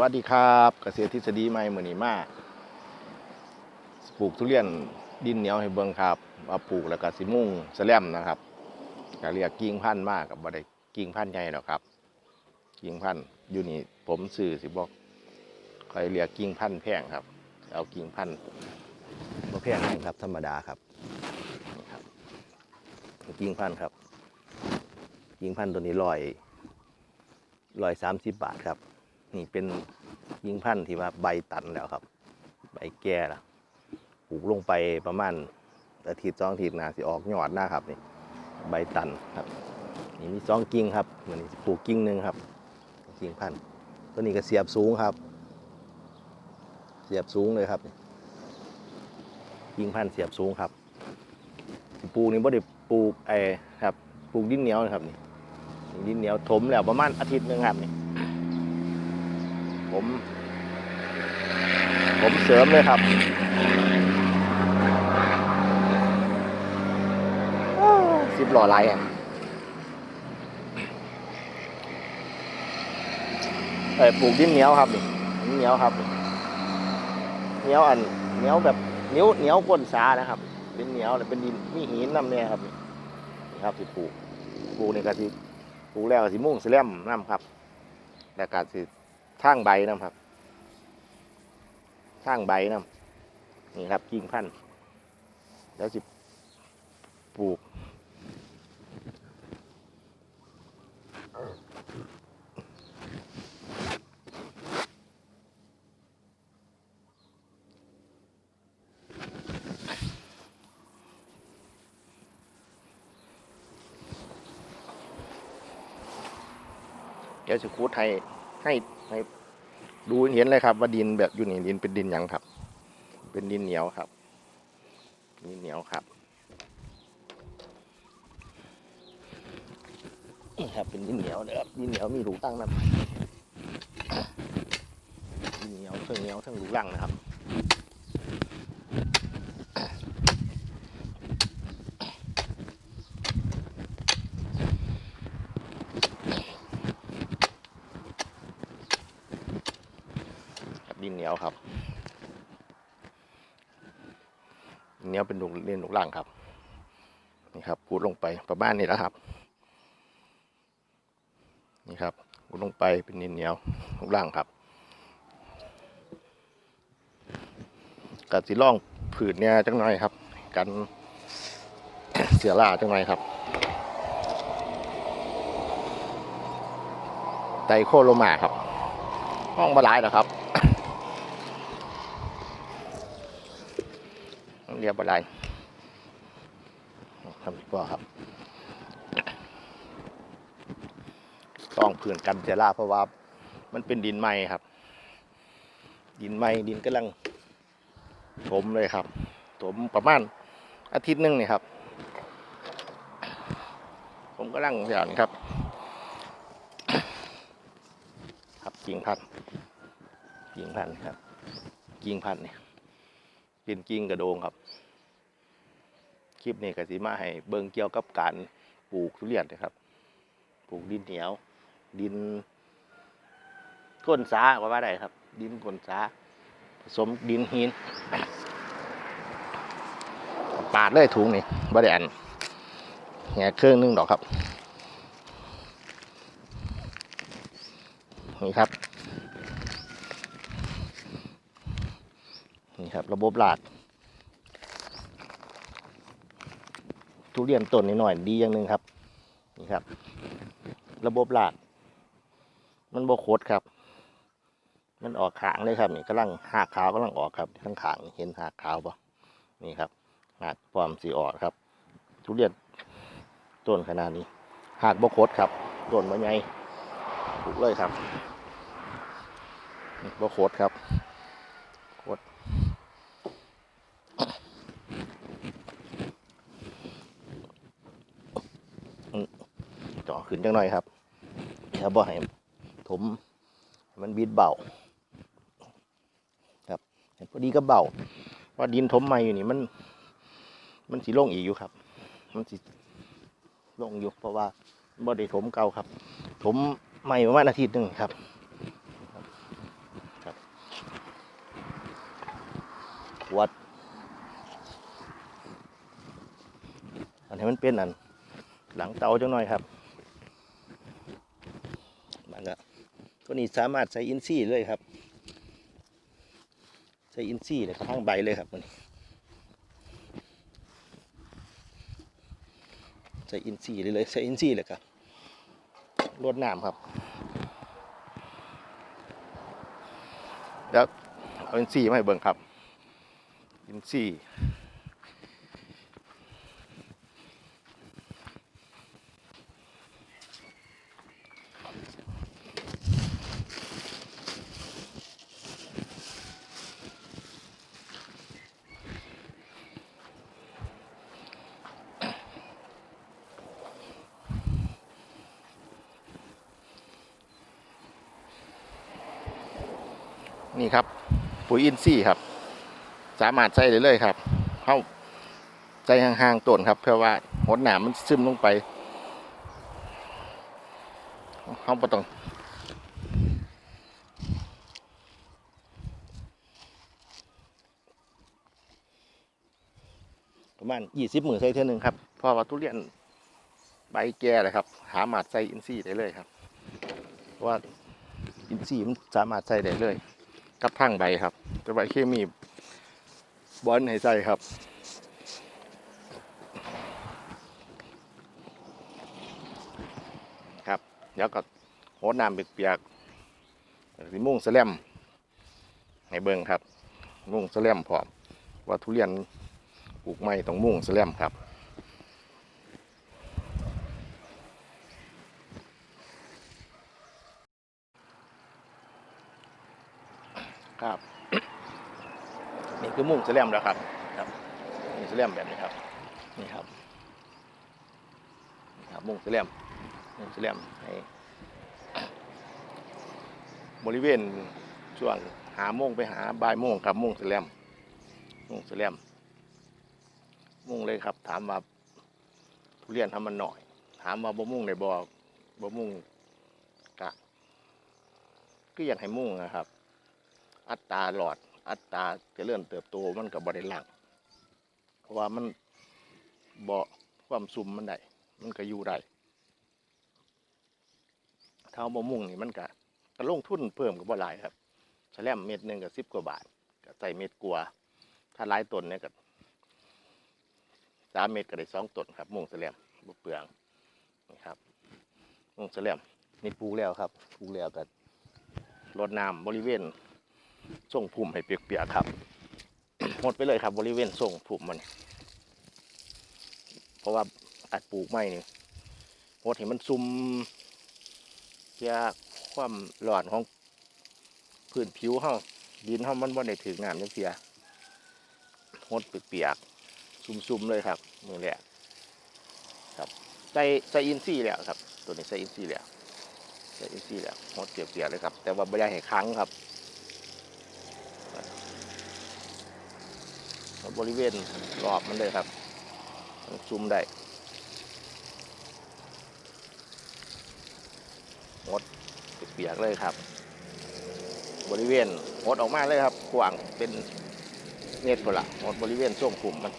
วัสดีครับเกษตรทฤษฎีใหม่มือนี้มาปลูกทุเรียนดินเหนียวให้เบิ่งครับมาปลูกแล้วก็สิมุ่งแสลมนะครับก็เรียกกิ่งพันธุ์มากกับบ่ได้กิ่งพันธุ์ใหญ่หรอกครับ กิ่งพันธุ์อยู่นี่ผมสื่อสิบอกใครเรียกกิ่งพันธุ์แพงครับ เอากิ่งพันธุ์บ่แพงให้ครับ ธรรมดาครับนี่ครับกิ่งพันธุ์ครับยิงพันธุ์ตัวนี้ร้อยร้อยสามสิบบาทครับ นี่เป็นยิงพันธุ์ที่ว่าใบตันแล้วครับ ใบแก่ล้วปลูกลงไปประมาณอาทิตย์สองอาทิตย์นาสิออกยอดหน้าครับนี่ใบตันครับ นี่มีสองกิ่งครับเหมือนปลูกกิ่งหนึ่งครับ กิ่งพันธุ์ตัวนี้ก็เสียบสูงครับ เสียบสูงเลยครับ กิ่งพันธุ์เสียบสูงครับปลูกนี่บ่ได้ปลูกไอ้ครับปลูกดินเหนียวนะครับนี่ดินเหนียวถมแล้วประมาณอาทิตย์หนึ่งครับนี่ ผม ผมเสริมเลยครับสิบหล่อลายอะเอ้ยปลูกดินเหนียวครับนี่ดินเหนียวครับเหนียวอันเหนียวแบบเหนียวเหนียวก้นสานะครับ เป็นเหนียวแล้วเป็นดินมีหินน้ำเนี่ยครับนี่ครับที่ปลูกปลูกในกะทิปลูกแล้วสิมุ่งสแลมน้ำครับแล้วก็สิ ทางใบนะครับทางใบนะนี่ครับกิ่งพันธุ์แล้วสิปลูกเดี๋ยวจะคูดให้ให้ ให้ดูเห็นเลยครับ ว่าดินแบบอยู่นี่ดินเป็นดินหยังครับ เป็นดินเหนียวครับดินเหนียวครับนี่ครับเป็นดินเหนียวนะครับดินเหนียวมีรูตั้งนะดินเหนียวทั้งเหนียวทั้งรูร่างนะครับครับดินเหนี ยวครับเหนียวเป็นรูเรียนรูร่างครับ นี่ครับกูดลงไปประมาณนี้แล้วครับ นี่ครับกูดลงไปเป็นดินเหนียวรูร่างครับกัดสีร่องผืนเนี่ยจังหน่อยครับ กันเสียล่าจังหน่อยครับไตโคโลมาครับ ห้องบาลายนะครับ เรียบอะไรทำดีกว่าครับต้องเผื่อนกันเจล่าเพราะว่ามันเป็นดินไหมครับ ดินไหมดินกำลังถมเลยครับถมประมาณอาทิตย์หนึงนี่ครับ ผมกำลังอย่างนี้ครับ ครับกิ่งพันธ์กิ่งพันธ์ครับกิ่งพันธ์เนี่ยเป็นกิ่งกระโดงครับ คลิปนี้ก็สิมาให้เบิ่งเกี่ยวกับการปลูกทุเรียนนะครับ ปลูกดินเหนียว ดินก้นสาว่าว่าได้ครับ ดินก้นสาผสมดินหิน ปาดเลยถุงนี่บ่ได้อันแง่เครื่องนึงดอกครับนี่ครับ นี่ครับระบบหลาด ทุเรียนต้นนิดหน่อยดีอย่างหนึ่งครับ นี่ครับ ระบบหลาดมันบโคดครับ มันออกขางเลยครับ นี่กำลังหากขาวกำลังออกครับทั้งขางเห็นหากขาวปะนี่ครับหากพร้อมสีออกครับ ทุเรียนต้นขนาดนี้ หากบโคดครับต้นมะไงปลูกเลยครับบโคดครับ จ่อขึ้นจังหน่อยครับครับบ่ให้ผมมันบีดเบาครับพอดีก็เบาว่าดินถมใหม่อยู่นี่มัน มันสีลงอีกอยู่ครับ มันสีลงอยู่เพราะว่าบ่ได้ถมเก่าครับ ถมใหม่ประมาณอาทิตย์หนึ่งครับวัดอันนี้มันเป็นอัน หลังเตาจังหน่อยครับ ก็ตัวนี้สามารถใส่อินซี่เลยครับ ใส่อินซี่เลยข้างใบเลยครับมันใส่อินซี่เลยเลยใส่อินซี่เลยครับรดน้ำครับแล้วเอาอินซี่มาให้เบิ่งครับอินซี่ นี่ครับ ปุ๋ยอินทรีย์ครับ สามารถใส่ได้เลยครับเข้าใส่ห่างๆต้นครับ เพื่อว่าหดหนามมันซึมลงไปเข้าไ่ต้องประมาณยี่สิบหมื่นใส่เท่านึงครับเพราะว่าทุเรียนใบแก่เลยครับหาหมาดใส่อินทรีย์ได้เลยครับว่าอินทรีย์มันสามารถใส่ได้เลย กับทางใบครับ แต่ใบเคมีบอลให้ใส่ครับครับเดี๋ยวก็โหดน้ำเปียกๆสิมุ่งสแลมให้เบิ่งครับ มุ่งสแลมพร้อมว่าทุเรียนปลูกไม่ต้องมุ่งสแลมครับครับ นี่คือมุ้งแสลมแล้วครับครับมุ้งแสลมแบบนี้ครับนี่ครับนี่ครับมุ้งแสลมมุ้งแสลมให้บริเวณช่วงหาโมงไปหาบ่ายโมงครับมุ้งแสลมมุ้งแสลมมุ้งเลยครับ ถามว่าทุเรียนทำมันหน่อย ถามว่าบ่มุ้งในบ่บ่มุ้งกะก็อยากให้มุ้งนะครับ อัตราหลอด อัตราเจริญเติบโตมันกับบริลังเพราะว่ามันบ่ความซุ่มมันได้มันก็อยู่ได้เท่าบ่มุ่งนี่มันก็ก็ลงทุนเพิ่มกับบ่หลายครับแฉลมเม็ดหนึ่งก็สิบกว่าบาทก็ใส่เม็ดกลัว ถ้าหลายต้นเนี่ยก็สามเม็ดก็ได้สองต้นครับ มุ่งแฉลมบ่เปลืองนี่ครับ มุ่งแฉลมนี่ปลูกแล้วครับปลูกแล้วก็รดน้ำบริเวณ ส่งผุ่มให้เปียกๆครับ หมดไปเลยครับบริเวณส่งผุ่มมัน เพราะว่าอัดปลูกไม่นี่หมดให้มันซุ่มเพื่อความหลอนของพื้นผิวเฮาดินเฮามันบ่ได้ถึงน้ำจังเสียหดเปียกๆซุ่มๆเลยครับมือแรกครับใส่ใส่อินซี่แล้วครับ ตัวนี้ใส่อินซี่แล้วใส่อินซี่แล้วหดเปียกๆเลยครับ แต่ว่าไม่ได้ให้ค้างครับ บริเวณรอบมันเลยครับซูมได้งดเปียกเลยครับ บริเวณงดออกมาเลยครับกว้างเป็นเมตรคนละงดบริเวณช่วงกลุ่มมัน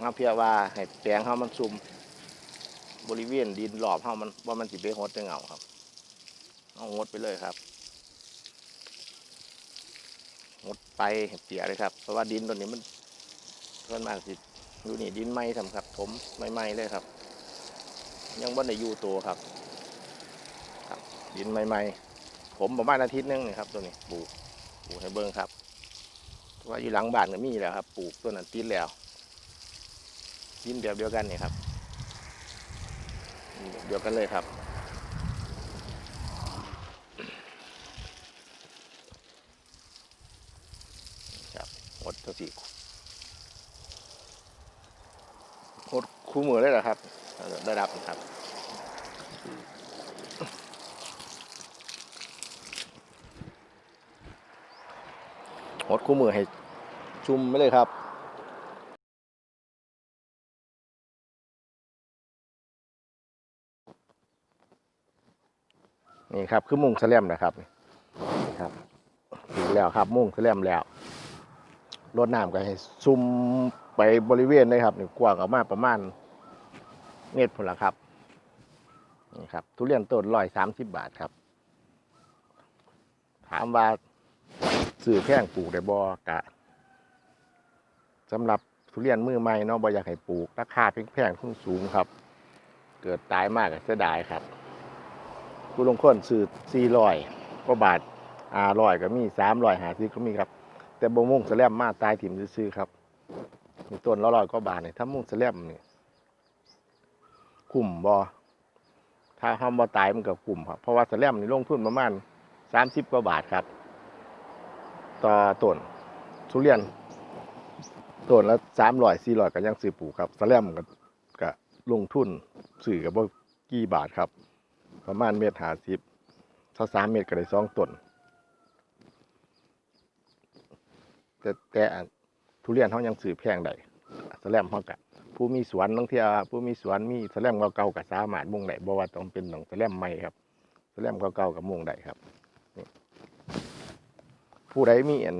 มาเพียว่าให้แปลงเขามันซุมบริเวณดินรอบเขามันว่ามันสิไปงดจะเหงาครับเอางดไปเลยครับ หมด ไปเปียเลยครับ เพราะว่าดินตัวนี้มันส่วนมากสิดูนี่ดินไหม้ทำครับผมไม่ไหม้เลยครับ ยังบ่ได้อยู่ตัวครับ ครับ ดินใหม่ๆผมประมาณอาทิตย์หนึงนี่ครับ ตัวนี้ปลูกปลูกให้เบิ้งครับว่าอยู่หลังบ้านก็มีแล้วครับ ปลูกตัวนั้นติดแล้วดินแบบเดียวกันนี่ครับเดียวกันเลยครับ หมดตัวสี่หมด คู่มือเลยเหรอครับระดับนะครับหมดคู่มือให้ชุ่มไปเลยครับนี่ครับคือมุ้งแสลมนะครับนี่ครับถูกแล้วครับมุ้งแสลมแล้วรดน้ำก็ให้ซุ่ม ไปไปบริเวณเลยครับนี่กว้างออกมาประมาณเมตรพนละครับนี่ครับ ทุเรียนต้นร้อยสามสิบบาทครับ ถามว่าซื้อแพงปลูกได้บ่กะสำหรับทุเรียนมือใหม่เนาะบ่อยากให้ปลูกราคาแพงๆทุนสูงครับ เกิดตายมากก็เสียดายครับผู้ลงคนซื้อสี่ร้อยกว่าบาทอ่าร้อยก็มีสามร้อยหาซื้อก็มีครับ แต่บ่มุ่งสแลมมาตายถิ่มซื้อๆครับ มีต้นละร้อยกว่าบาทเนี่ยถ้ามุ่งสแลมนี่คุ้มบ่ถ้าเฮาบ่ตายมันก็คุ้มครับเพราะว่าสแลมนี่ลงทุนประมาณสามสิบกว่าบาทครับ ต่อต้นทุเรียนต้นละสามร้อยสี่ร้อยก็ยังซื้อปลูกครับสแลมก็ก็ลงทุนซื้อกับบ่กี่บาทครับ ประมาณเมตรหาสิบถ้าสามเมตรก็ได้สองต้นแต่แต่ ทุเรียนเขายังซื้อแพงได้สแลมเขากะผู้มีสวนบางเทีผู้มีสวนมีสแลมเก่าๆกับสามารถมุ่งได้บ่ว่าต้องเป็นของสแลมใหม่ครับสแลมเก่าๆกับมุ่งได้ครับผู้ใดมีอัน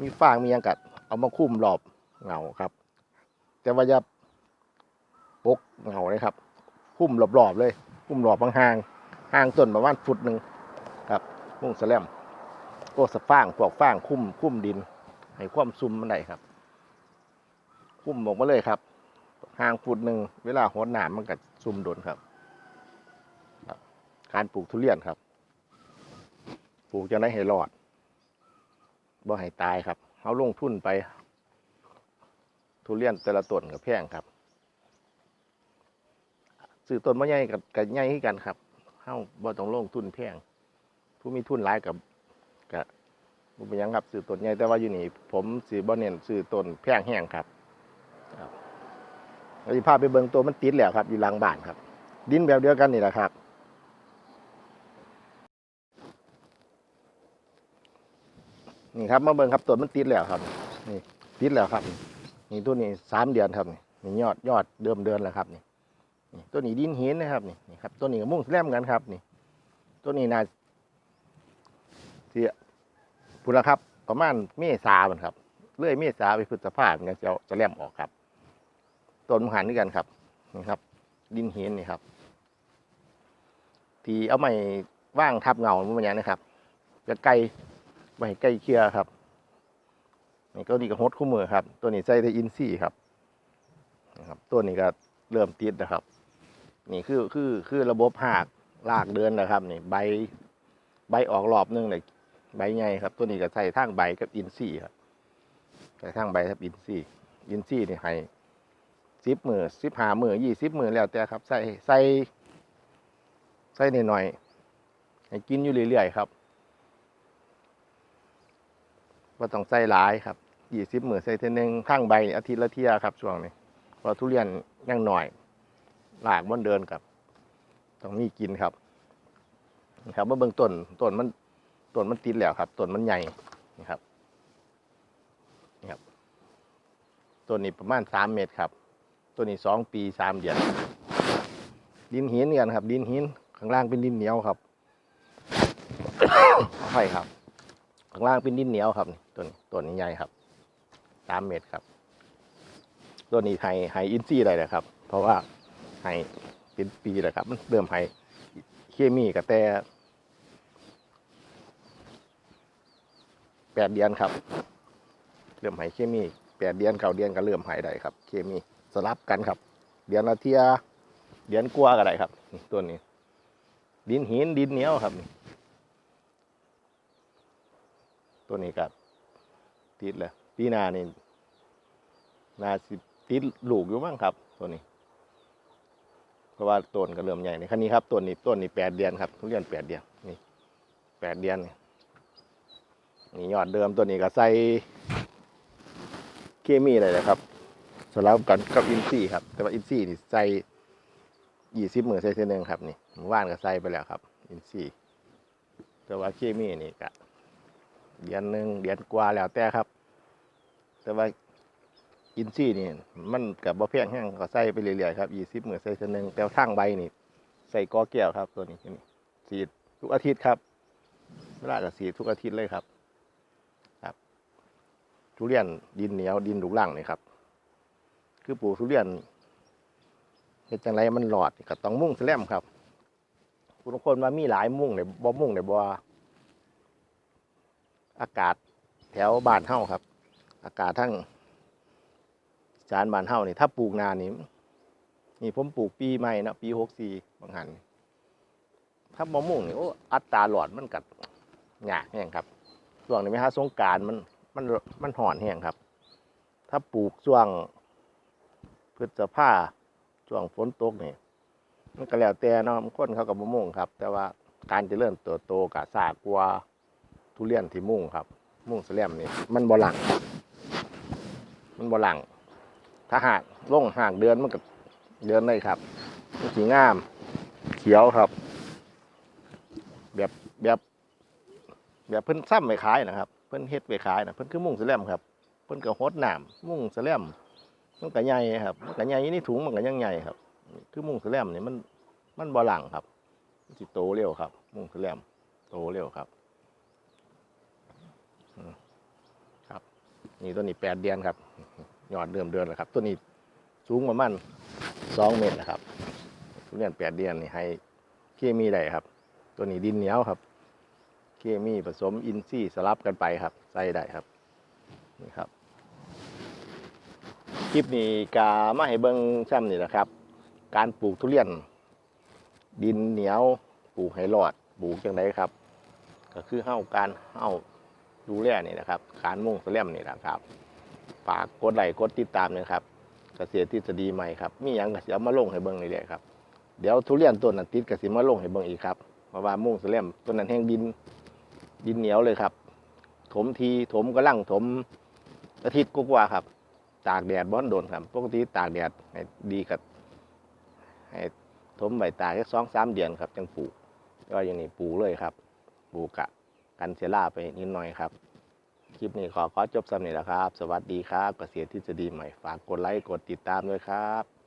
มีฟางมียังกัด เอามาคุ้มรอบเงาครับ แต่ว่าอย่าปกเงาเลยครับ คุ้มรอบๆเลย คุ้มรอบบางห่างห่างต้นประมาณฟุตหนึ่งครับมุ่งสแลมโอ้สะฟางพวกฟางคุ้มคุ้มดิน ให้ความซุ่มมันได้ครับ คุ้มออกมาเลยครับห่างฟุตหนึ่งเวลาหดหนามมันก็ซุ่มโดนครับการปลูกทุเรียนครับ ปลูกจะได้ให้รอดบ่ให้ตายครับเอาลงทุนไป ทุเรียนแต่ละต้นกับแพงครับซื้อต้นมะใหญ่กับกับใหญ่ที่กันครับเฮาบ่ต้องลงทุนแพงผู้มีทุนหลายกับก็บ่ เป็นหยังครับซื้อต้นใหญ่แต่ว่าอยู่นี่ผมซื้อบ่เน้นซื้อต้นแพงแห้งครับครับเราจะพาไปเบิ่งตัวมันติดแล้วครับ อยู่หลังบ้านครับ ดินแบบเดียวกันนี่แหละครับ นี่ครับมาเบิ่งครับต้นมันติดแล้วครับ นี่ติดแล้วครับ นี่ตัวนี้สามเดือนครับนี่นี่ยอดยอดเดิมเดือนแล้วครับนี่นี่ตัวนี้ดินหินนะครับนี่นี่ครับตัวนี้ก็มุ่งแลมกันครับ นี่ ตัวนี้น่าที่ พุ่นละครับ ประมาณเมษาบันครับเลื่อยเมษาไปพฤษภาเนี่ยจะเอาจะแลมออกครับต้นมะหันด้วยกันครับนี่ครับ ดินเห็นนี่ครับ ที่เอาไม้ว่างทับเงามันอย่างนี้ครับจะไกลไม้ใกล้เคียครับนี่ก็นี่ก็ฮดคู่มือครับ ตัวนี้ใส่ได้อินซี่ครับนะครับตัวนี้ก็เริ่มติดนะครับ นี่คือคือคือระบบหักลากเดินนะครับ นี่ใบใบออกรอบหนึงเลย ใบใหญ่ครับ ตัวนี้ก็ใส่ทางใบกับอินซี่ครับใส่ทางใบกับอินซี่อินซี่นี่ให้สิบมือสิบหามือยี่สิบมือแล้วแต่ครับ ใส่ใส่ใส่หน่อยๆให้กินอยู่เรื่อยๆครับว่าต้องใส่หลายครับยี่สิบมือใส่เท่านึงข้างใบอาทิตย์ละเที่ยครับช่วงนี้พอทุเรียนยังหน่อย หลากมันเดินครับ ต้องมีกินครับ ครับเมื่อเบื้องต้นต้นมัน ต้นมันติดแล้วครับต้นมันใหญ่นี่ครับนี่ครับต้นนี้ประมาณสามเมตรครับต้นนี้สองปีสามเดือนดินหินกันครับ ดินหินข้างล่างเป็นดินเหนียวครับใช่ครับ ข้างล่างเป็นดินเหนียวครับนี่ต้นต้นนี้ใหญ่ครับสามเมตรครับต้นนี้ไฮไฮอินซี่ได้เลยครับ เพราะว่าไฮเป็นปีเลยครับ มันเริ่มไฮเคมีกับแต่ แปดเดือนครับ เริ่มหายเคมีแปดเดือนเก้าเดือนก็เริ่มหายได้ครับ เคมีสลับกันครับ เดือนละเทียเดือนกลัวก็ได้ครับตัวนี้ ดินหินดินเหนียวครับนี่ตัวนี้ครับติดแล้วปีหน้านี่นาสิติดลูกอยู่บ้างครับ ตัวนี้ เพราะว่าต้นก็เริ่มใหญ่ในคันนี้ครับต้นนี้ต้นนี้แปดเดือนครับทุเรียนแปดเดือนนี่แปดเดือนนี่ นี่ยอดเดิมตัวนี้ก็ใส่เคมีอะไรเลยครับสลับกันกับอินซี่ครับ แต่ว่าอินซี่นี่ใส่ยี่สิบหมือใส่เส้นหนึ่งครับนี่หมู่บ้านก็ใส่ไปแล้วครับ อินซี่แต่ว่าเคมีนี่ก็เดือนหนึ่งเดือนกว่าแล้วแต่ครับ แต่ว่าอินซี่นี่มันกับบ่แพงแห้งก็ใส่ไปเรื่อยๆครับยี่สิบหมือใส่เส้นหนึ่งแต่ว่าทางใบนี่ ใส่กอแก้วครับ ตัวนี้นี่สีดทุกอาทิตย์ครับเวลาก็สีดทุกอาทิตย์เลยครับ ทุเรียนดินเหนียวดินดุกล่างนี่ครับ คือปลูกทุเรียนเฮ็ดจังไรมันหลอดก็ต้องมุ่งแสลมครับคุณคนว่ามีหลายมุ่งในบ่มุ่งในบ่อากาศแถวบ้านเฮาครับ อากาศทั้งจานบ้านเฮานี่ถ้าปลูกนานนี่นี่ผมปลูกปีใหม่นะปีหกสี่บางหันถ้าบ่มุ่งนี่โอ้อัตราหลอดมันกัดหยากแห้งครับช่วงนี้ไหมฮะสงการมัน มันมันห่อนแห้งครับ ถ้าปลูกช่วงพฤษภาช่วงฝนตกนี่มันก็แล้วแต่เนาะคนเขากับมะม่วงครับ แต่ว่าการจะเริ่มเติบโตกับซากกว่าทุเรียนที่มุ่งครับ มุ่งแสลมนี่มันบ่หลังมันบ่หลังถ้าหากลงห่างเดือนมันก็เดือนเลยครับมันสีงาม เขียวครับ แบบแบบแบบเพิ่นซ้ำไปขายนะครับ เพิ่นเฮ็ดไปขายนะเพิ่นคือมุ่งแสลมครับเพิ่นก็ฮดน้ำมุ่งแสลมมันก็ใหญ่ครับมันก็ใหญ่นี่ถุงมันก็ยังใหญ่ครับ คือมุ่งแสลมนี่มันมันบ่หลังครับมันสิโตเร็วครับ มุ่งแสลมโตเร็วครับครับ นี่ตัวนี้แปดเดือนครับยอดเดิมเดือนแล้วครับ ตัวนี้สูงประมาณสองเมตรนะครับทุเรียนแปดเดือนนี่ให้เคมีได้ครับ ตัวนี้ดินเหนียวครับ เคมีผสมอินทรีย์สลับกันไปครับ ใส่ได้ครับนี่ครับ คลิปนี้กามาให้เบิ้งซ้ำนี่แหละครับ การปลูกทุเรียน ดินเหนียวปลูกให้รอดปลูกจังไดครับ ก็คือเฮาการเฮาดูแลนี่นะครับ การมุ่งแสลมนี่นะครับฝากกดไลค์กดติดตามนะครับเกษตรทฤษฎีใหม่ครับมีหยังก็สิเอามาลงให้เบิ่งนี่แหละครับเดี๋ยวทุเรียนต้นนั้นติดก็สิมาลงให้เบิ่งอีกครับเพราะว่ามุ่งแสลมต้นนั้นแห้งดิน ดินเหนียวเลยครับ ถมทีถมกระลังถมอาทิตย์กว่าครับ ตากแดดบ้อนโดนครับ ปกติตากแดดให้ดีกับให้ถมใบตากแค่สองสามเดือนครับจังปลูกก็อย่างนี้ปลูกเลยครับปลูกกะกันเสียล่าไปนิดหน่อยครับ คลิปนี้ขอขอจบสำเนีแล้วครับ สวัสดีครับ เกษตรทฤษฎีใหม่ฝากกดไลค์กดติดตามด้วยครับ